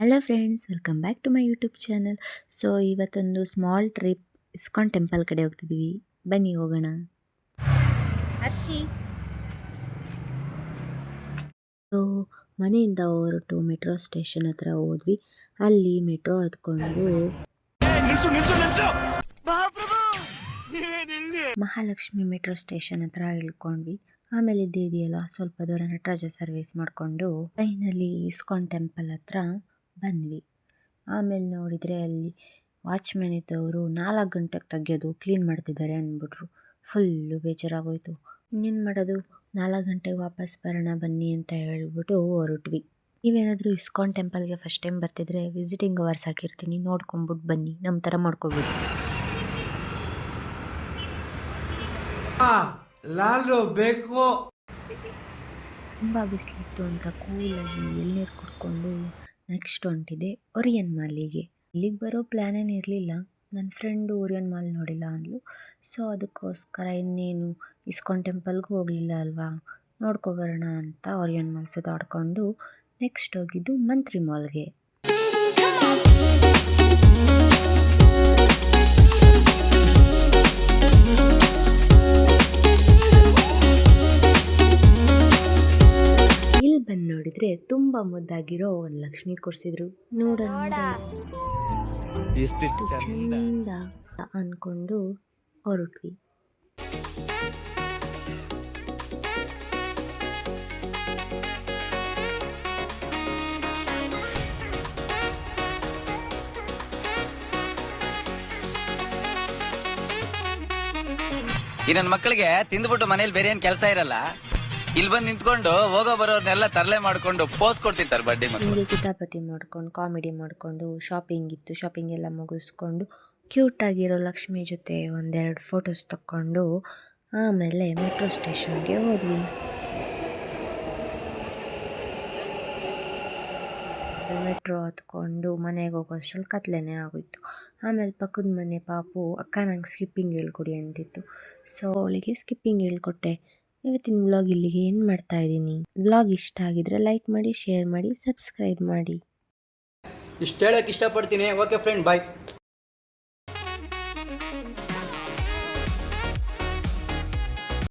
Hello friends welcome back to my YouTube channel so ಇವತ್ತೊಂದು small trip ISKCON temple ಕಡೆ ಹೋಗ್ತಿದ್ದೀವಿ ಬನ್ನಿ ಹೋಗೋಣ. ಹರ್ಷಿ. ಸೊ ಮನೆಯಿಂದ ಹೊರಟು ಮೆಟ್ರೋ ಸ್ಟೇಷನ್ ಹತ್ರ ಹೋದ್ವಿ. ಅಲ್ಲಿ ಮೆಟ್ರೋ ಹತ್ಕೊಂಡು ಮಹಾಲಕ್ಷ್ಮಿ ಮೆಟ್ರೋ ಸ್ಟೇಷನ್ ಹತ್ರ ಇಳ್ಕೊಂಡ್ವಿ. ಆಮೇಲೆ ಇದೆಯಲ್ಲ ಸ್ವಲ್ಪ ದೂರ ನಟರಾಜ ಸರ್ವಿಸ್ ಮಾಡಿಕೊಂಡು ಫೈನಲಿ ಇಸ್ಕಾನ್ ಟೆಂಪಲ್ ಹತ್ರ ಬಂದ್ವಿ. ಆಮೇಲೆ ನೋಡಿದರೆ ಅಲ್ಲಿ ವಾಚ್ಮ್ಯಾನ್ ಇದ್ದವರು ನಾಲ್ಕು ಗಂಟೆಗೆ ತೆಗೆಯೋದು ಕ್ಲೀನ್ ಮಾಡ್ತಿದ್ದಾರೆ ಅಂದ್ಬಿಟ್ರು. ಫುಲ್ಲು ಬೇಜಾರಾಗೋಯಿತು. ಇನ್ನೇನು ಮಾಡೋದು? ನಾಲ್ಕು ಗಂಟೆಗೆ ವಾಪಸ್ ಬರೋಣ ಬನ್ನಿ ಅಂತ ಹೇಳ್ಬಿಟ್ಟು ಹೊರಟ್ವಿ. ನೀವೇನಾದರೂ ಇಸ್ಕಾನ್ ಟೆಂಪಲ್ಗೆ ಫಸ್ಟ್ ಟೈಮ್ ಬರ್ತಿದ್ರೆ ವಿಸಿಟಿಂಗ್ ಅವರ್ಸ್ ಹಾಕಿರ್ತೀನಿ. ನೋಡ್ಕೊಂಬಿಟ್ಟು ಬನ್ನಿ. ನಮ್ಮ ಥರ ಮಾಡ್ಕೊಬಿಡಿ. ಲಾಲು ಬೇಕು. ತುಂಬ ಬಿಸಿಲಿತ್ತು ಅಂತ ಕೂಲಾಗಿ ಎಳ್ನೀರು ಕುಡ್ಕೊಂಡು ನೆಕ್ಸ್ಟ್ ಹೊಂಟಿದೆ ಒರಿಯನ್ ಮಾಲಿಗೆ ಇಲ್ಲಿಗೆ ಬರೋ ಪ್ಲ್ಯಾನೇನು ಇರಲಿಲ್ಲ. ನನ್ನ ಫ್ರೆಂಡು ಓರಿಯನ್ ಮಾಲ್ ನೋಡಿಲ್ಲ ಅಂದಳು ಸೊ ಅದಕ್ಕೋಸ್ಕರ ಇನ್ನೇನು ಇಸ್ಕಾನ್ ಟೆಂಪಲ್ಗೂ ಹೋಗಲಿಲ್ಲ ಅಲ್ವಾ? ನೋಡ್ಕೊಬರೋಣ ಅಂತ ಒರಿಯನ್ ಮಾಲ್ ಸುತ್ತಾಡ್ಕೊಂಡು ನೆಕ್ಸ್ಟ್ ಹೋಗಿದ್ದು ಮಂತ್ರಿ ಮಾಲ್ಗೆ. ಬಂದು ನೋಡಿದ್ರೆ ತುಂಬಾ ಮುದ್ದಾಗಿರೋ ಒಂದು ಲಕ್ಷ್ಮಿ ಕೊಡ್ಸಿದ್ರು ನೋಡೋಣ. ಎಷ್ಟು ಚಂದ. ಅನ್ಕೊಂಡು ಹೊರಟ್ವಿ. ಈ ನನ್ನ ಮಕ್ಕಳಿಗೆ ತಿಂದ್ಬಿಟ್ಟು ಮನೇಲಿ ಬೇರೆ ಏನ್ ಕೆಲಸ ಇರಲ್ಲ? ಇಲ್ಲಿ ಬಂದು ನಿಂತ್ಕೊಂಡು ಹೋಗೋ ಬರೋರ್ನೆಲ್ಲ ತರಲೆ ಮಾಡ್ಕೊಂಡು ಪೋಸ್ ಕೊಡ್ತಿರ್ತಾರೆ ಬಡ್ಡಿ ಮಕ್ಕಳು ಕಿತಾಪತಿ ಮಾಡ್ಕೊಂಡು ಕಾಮಿಡಿ ಮಾಡಿಕೊಂಡು ಶಾಪಿಂಗ್ ಇತ್ತು. ಶಾಪಿಂಗ್ ಎಲ್ಲ ಮುಗಿಸ್ಕೊಂಡು ಕ್ಯೂಟ್ ಆಗಿರೋ ಲಕ್ಷ್ಮಿ ಜೊತೆ ಒಂದೆರಡು ಫೋಟೋಸ್ ತಕ್ಕೊಂಡು ಆಮೇಲೆ ಮೆಟ್ರೋ ಸ್ಟೇಷನ್ಗೆ ಹೋದ್ವಿ. ಮೆಟ್ರೋ ಹತ್ಕೊಂಡು ಮನೆಗೆ ಹೋಗೋ ಅಷ್ಟರಲ್ಲಿ ಕತ್ಲೆನೇ ಆಗೋಯ್ತು. ಆಮೇಲೆ ಪಕ್ಕದ ಮನೆ ಪಾಪು ಅಕ್ಕ ನಂಗೆ ಸ್ಕಿಪ್ಪಿಂಗ್ ಹೇಳ್ಕೊಡಿ ಅಂತಿತ್ತು. ಸೊ ಅವಳಿಗೆ ಸ್ಕಿಪ್ಪಿಂಗ್ ಹೇಳ್ಕೊಟ್ಟೆ. ಇವತ್ತಿನ ವ್ಲಾಗ್ ಇಲ್ಲಿಗೆ ಏನು ಮಾಡ್ತಾ ಇದ್ದೀನಿ. ವ್ಲಾಗ್ ಇಷ್ಟ ಆಗಿದ್ರೆ ಲೈಕ್ ಮಾಡಿ ಶೇರ್ ಮಾಡಿ ಸಬ್ಸ್ಕ್ರೈಬ್ ಮಾಡಿ. ಇಷ್ಟು ಹೇಳಕ್ಕೆ ಇಷ್ಟಪಡ್ತೀನಿ. Okay friend bye